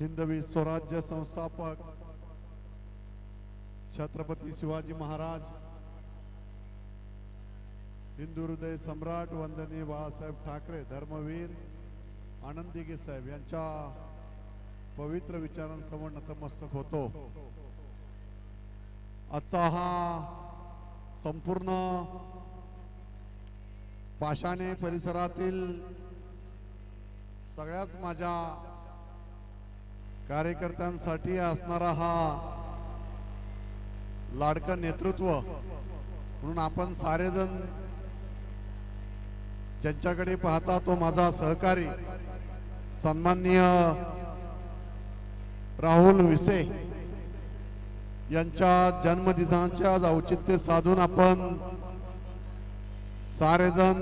हिंदवी स्वराज्य संस्थापक छत्रपती शिवाजी महाराज हिंदू हृदय सम्राट वंदनीय बाळासाहेब ठाकरे धर्मवीर आनंदीगे साहेब यांच्या पवित्र विचारांसमोर नतमस्तक होतो. आजचा हा संपूर्ण पाषाणे परिसरातील सगळ्याच माझ्या कार्यकर्त्यांसाठी असणारा हा लाडकं नेतृत्व. म्हणून आपण सारेजण ज्यांच्याकडे पाहता तो माझा सहकारी सन्माननीय राहुल विसे यांच्या जन्मदिनाच्या आज औचित्य साधून आपण सारेजण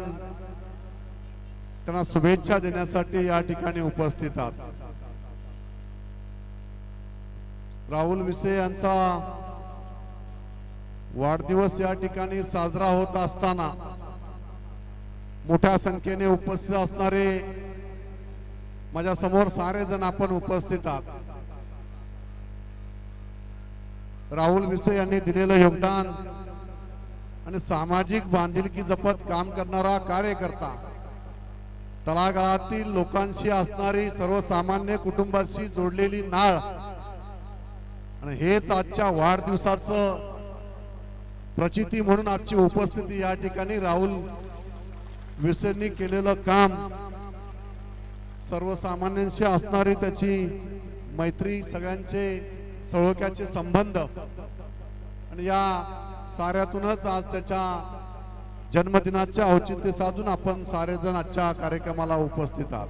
त्यांना शुभेच्छा देण्यासाठी या ठिकाणी उपस्थित आहात. राहुल विसे यांचा वाढदिवस या ठिकाणी साजरा होत असताना मोठ्या संख्येने उपस्थित असणारे माझ्यासमोर सारे जण आपण उपस्थित आहात. राहुल विसे यांनी दिलेलं योगदान आणि सामाजिक बांधिलकी जपत काम करणारा कार्यकर्ता तळागाळातील लोकांशी असणारी सर्वसामान्य कुटुंबाशी जोडलेली नाळ आणि हेच आजच्या वाढदिवसाचं प्रचिती म्हणून आजची उपस्थिती या ठिकाणी राहुल विसेंनी केलेलं काम. सर्वसामान्यांशी असणारी त्याची मैत्री सगळ्यांचे सळोक्याचे संबंध. आणि या साऱ्यातूनच आज त्याच्या जन्मदिनाच्या औचित्य साधून आपण सारेजण आजच्या कार्यक्रमाला उपस्थित आहात.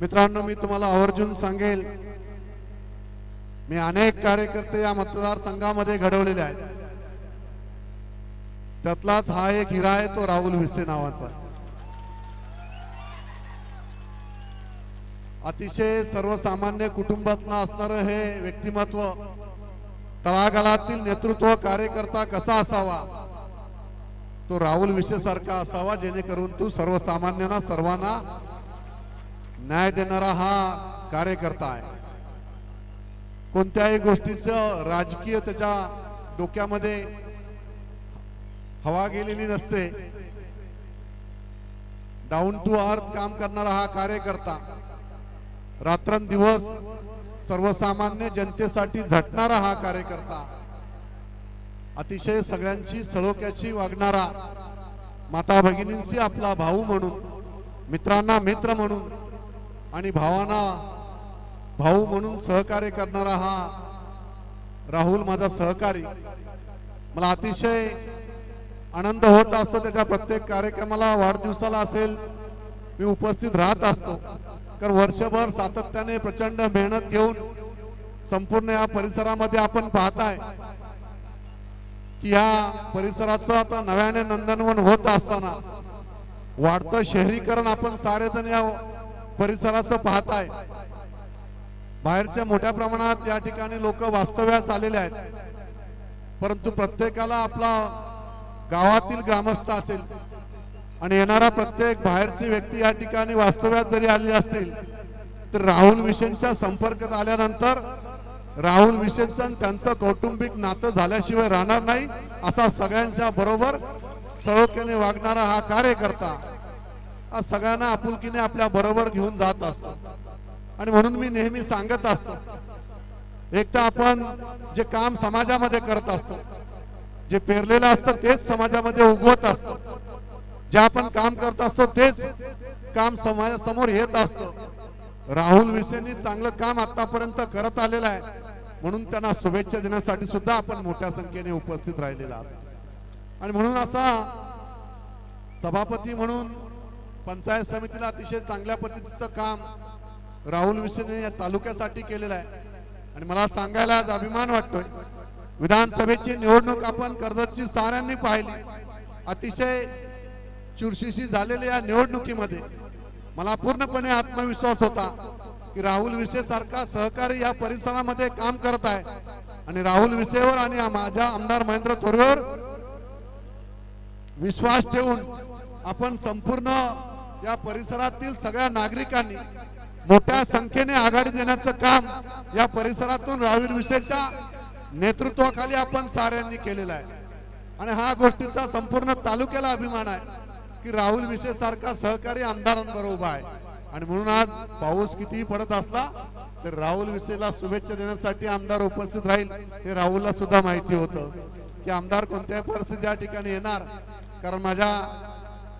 मित्रांनो मी तुम्हाला आवर्जून सांगेल मी अनेक कार्यकर्ते या मतदारसंघामध्ये घडवलेले आहेत. त्यातलाच हा एक हिरा आहे तो राहुल भिसे नावाचा. अतिशय सर्वसामान्य कुटुंबातला असणारं हे व्यक्तिमत्व तळागाळातील नेतृत्व कार्यकर्ता कसा असावा? तो राहुल विषय सारखा असावा जेणेकरून तू सर्वसामान्यांना सर्वांना न्याय देणारा हा कार्यकर्ता आहे. कोणत्याही गोष्टीचं राजकीय त्याच्या डोक्यामध्ये हवा गेलेली नसते. डाऊन टू अर्थ काम करणारा हा कार्यकर्ता रात्रंदिवस सर्वसामान्य जनतेसाठी झटणारा हा कार्यकर्ता अतिशय सगळ्यांची सळोक्याची वागणारा माता भगिनींशी आपला भाऊ म्हणून मित्रांना मित्र म्हणून आणि भावांना भाऊ म्हणून सहकार्य करणारा हा राहुल माझा सहकारी. मला अतिशय आनंद होत असतो त्याच्या प्रत्येक कार्यक्रमाला वाढदिवसाला असेल मी उपस्थित राहत असतो. कारण वर्षभर सातत्याने प्रचंड मेहनत घेऊन संपूर्ण या परिसरामध्ये आपण पाहताय की या परिसराचं आता नव्याने नंदनवन होत असताना वाढतं शहरीकरण आपण सारेजण या परिसराचं पाहताय. बाहेरच्या मोठ्या प्रमाणात या ठिकाणी लोक वास्तव्यास आलेले आहेत. परंतु प्रत्येकाला आपला गावातील ग्रामस्थ असेल आणि येणारा प्रत्येक बाहेरची व्यक्ती या ठिकाणी वास्तव्यात जरी आली असतील तर राहुल विषयांच्या संपर्कात आल्यानंतर राहुल विषयांचं त्यांचं कौटुंबिक नातं झाल्याशिवाय राहणार नाही असा सगळ्यांच्या बरोबर सळोक्याने वागणारा हा कार्यकर्ता हा सगळ्यांना आपुलकीने आपल्या बरोबर घेऊन जात असतो. आणि म्हणून मी नेहमी सांगत असतो एक तर आपण जे काम समाजामध्ये करत असतो जे पेरलेलं असतं तेच समाजामध्ये उगवत असतो जे आपण काम करत असतो तेच काम समाजासमोर येत असतं. राहुल विसेंनी चांगलं काम आतापर्यंत करत आलेलं आहे म्हणून त्यांना शुभेच्छा देण्यासाठी सुद्धा आपण मोठ्या संख्येने उपस्थित राहिलेला आहोत. आणि म्हणून असा सभापती म्हणून पंचायत समितीला अतिशय चांगल्या पद्धतीचं काम राहुल विसेने या तालुक्यासाठी केलेलं आहे. आणि मला सांगायला आज अभिमान वाटतोय. विधानसभेची निवडणूक आपण कर्जतची साऱ्यांनी पाहिली. अतिशय चुरशीशी झालेल्या या निवडणुकीमध्ये मला पूर्णपणे आत्मविश्वास होता की राहुल विसे सारखा सहकारी या परिसरामध्ये काम करत आहे. आणि राहुल विसेवर आणि माझ्या आमदार महेंद्र थोरवेवर विश्वास ठेवून आपण संपूर्ण या परिसरातील सगळ्या नागरिकांनी मोठ्या संख्येने आघाडी देण्याचं काम या परिसरातून रावीर विषयच्या नेतृत्वाखाली आपण साऱ्यांनी केलेलं आहे. आणि हा गोष्टीचा संपूर्ण तालुक्याला अभिमान आहे की राहुल विषय सारखा सहकारी आमदारांबरोबर उभा आहे. आणि म्हणून आज पाऊस कितीही पडत असला तर राहुल विषयला शुभेच्छा देण्यासाठी आमदार उपस्थित राहील हे राहुलला सुद्धा माहिती होतं. की आमदार कोणत्याही परिस्थिती या ठिकाणी येणार? कारण माझ्या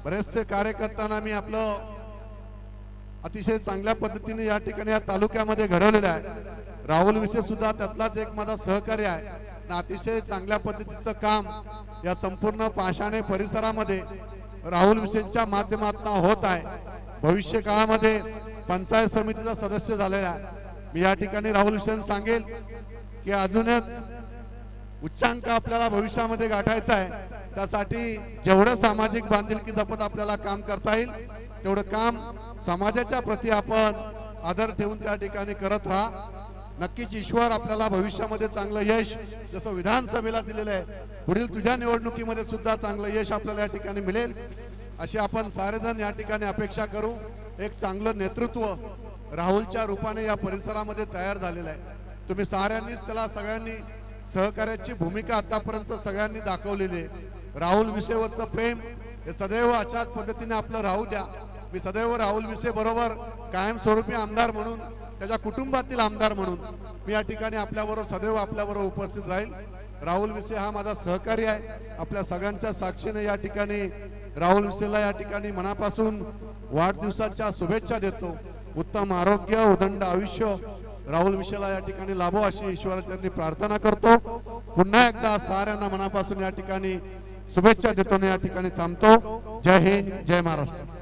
बरेचसे कार्यकर्त्यांना मी आपलं अतिशय चांगल्या पद्धतीने या ठिकाणी या तालुक्यामध्ये घडवलेलं आहे. राहुल विषय सुद्धा त्यातलाच एक माझा सहकार्य आहे. अतिशय चांगल्या पद्धतीचं काम या संपूर्ण पाषाणे परिसरामध्ये राहुल विषयच्या माध्यमातून होत आहे. भविष्य काळामध्ये पंचायत समितीचा सदस्य झालेला आहे. मी या ठिकाणी राहुल विषय सांगेल की अजूनच उच्चांक आपल्याला भविष्यामध्ये गाठायचा आहे. त्यासाठी जेवढं सामाजिक बांधिलकी जपत आपल्याला काम करता येईल तेवढं काम समाजाच्या प्रती आपण आदर ठेवून त्या ठिकाणी करत राहा. नक्कीच ईश्वर आपल्याला भविष्यामध्ये चांगलं यश जसं विधानसभेला दिलेलं आहे पुढील तुझ्या निवडणुकीमध्ये सुद्धा चांगलं यश आपल्याला या ठिकाणी मिळेल. अशी आपण सारेजण या ठिकाणी अपेक्षा करू. एक चांगलं नेतृत्व राहुलच्या रूपाने या परिसरामध्ये तयार झालेलं आहे. तुम्ही साऱ्यांनीच त्याला सगळ्यांनी सहकार्याची भूमिका आतापर्यंत सगळ्यांनी दाखवलेली आहे. राहुल विषयवरचं प्रेम हे सदैव अशाच पद्धतीने आपलं राहू द्या. मी सदैव राहुल विसे बरोबर कायमस्वरूपी आमदार म्हणून त्याच्या कुटुंबातील आमदार म्हणून मी या ठिकाणी आपल्याबरोबर सदैव आपल्याबरोबर उपस्थित राहील. राहुल विषय हा माझा सहकारी आहे. आपल्या सगळ्यांच्या साक्षीने या ठिकाणी राहुल विसेला या ठिकाणी मनापासून वाढदिवसाच्या शुभेच्छा देतो. उत्तम आरोग्य उदंड आयुष्य राहुल विषयला या ठिकाणी लाभो अशी ईश्वराचरणी प्रार्थना करतो. पुन्हा एकदा साऱ्यांना मनापासून या ठिकाणी शुभेच्छा देतो या ठिकाणी थांबतो. जय हिंद जय महाराष्ट्र.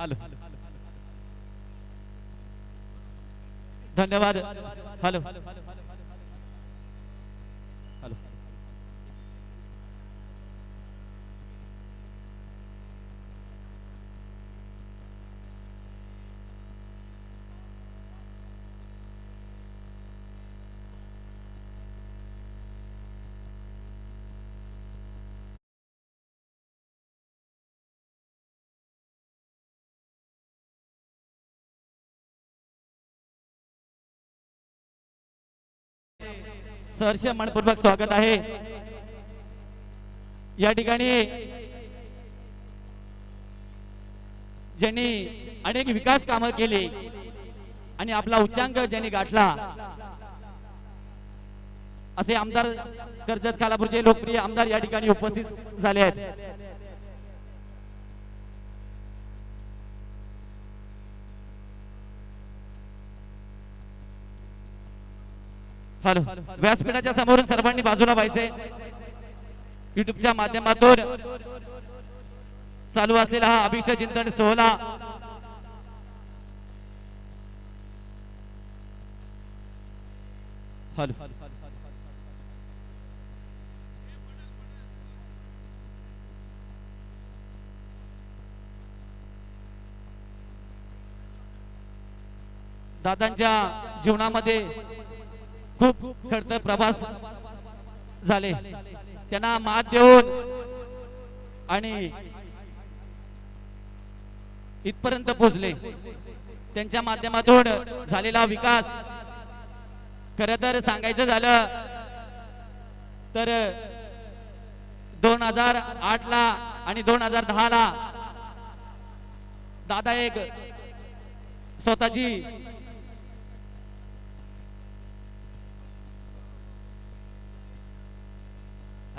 हॅलो. धन्यवाद. हॅलो हॅलो सहर्ष मनपूर्वक स्वागत आहे. या ठिकाणी ज्यांनी अनेक विकास कामं केली आणि आपला उच्चांक ज्यांनी गाठला असे आमदार कर्जत खालापूरचे लोकप्रिय आमदार या ठिकाणी उपस्थित झाले आहेत. हॅलो व्यासपीठाच्या समोरून सर्वांनी बाजूला व्हायचे. युट्यूबच्या माध्यमातून चालू असलेला हा अभिष्ट चिंतन सोहळा. हॅलो दादांच्या जीवनामध्ये खूप खडतर प्रवास झाले. त्यांना मात देऊन आणि इथपर्यंत पोहोचले. त्यांच्या माध्यमातून झालेला विकास. खर तर सांगायचं झालं तर दोन हजार आठ ला आणि दोन हजार दहा ला दादा एक स्वतःची